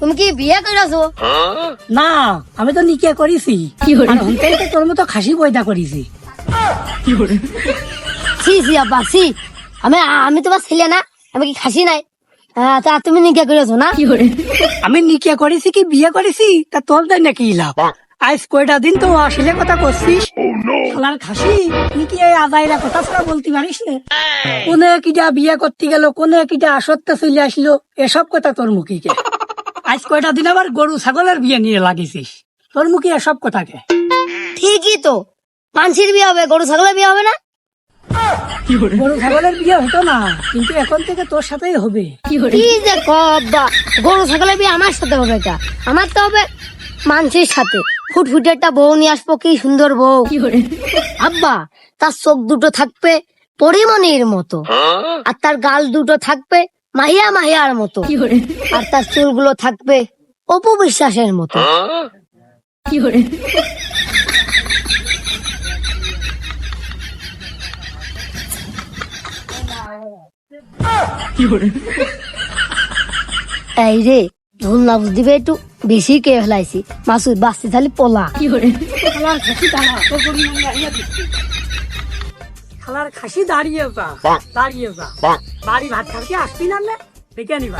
তুমি কি বিয়ে করেছ না আমি তো নিকে করেছি। তোর মতো খাসি পয়দা করেছি। সি সি আব্বা সি আমি আমি তোমার ছেলে না আমি কি খাসি নাই? হ্যাঁ তা তুমি নিকে করেছ না? আমি নিকে করেছি কি বিয়ে করেছি? তা তোর দেয় নাকি লাভ? আজ কয়টা দিন তো আসলে কথা করছিস? শালার খাসি তুই কি এই আদায়রা কথা ছাড়া বলতে পারিস না? কোনে কিটা বিয়ে করতে গেল কোনে কিটা আসতে চলে আসলো এসব কথা তোর মুখে কে? আজ কয়টা দিন আবার গরু ছাগলের বিয়ে নিয়ে লাগিছিস তোর মুখে এসব কথা কে ঠিকই তো। মানসির বিয়ে হবে গরু ছাগলের বিয়ে হবে না? গরু ছাগলের বিয়ে হতো না কিন্তু এখন থেকে তোর সাথেই হবে। কি যে কব্বা গরু ছাগলের বিয়ে আমার সাথে হবে এটা। আমার তো হবে মানসির সাথে। ফুটফুটে একটা বউ নিয়ে আসব কি সুন্দর বউ। আব্বা তার চোখ দুটো থাকবে পরিমণির মতো। আর তার গাল দুটো থাকবে মাহিয়া মাহিয়ার মতো আর তার চুলগুলো থাকবে অপু বিশ্বাসের মতো এই রে ঝোল না দিবে একটু বেশি কে ফেলাইছি মাসুদ বাঁচতে থালি পোলা কি খাসি খালার খাসি দাঁড়িয়ে যা দাঁড়িয়ে যা। বাড়ি ভাত খাওয়াতে আসবি না? দেখে নিবা।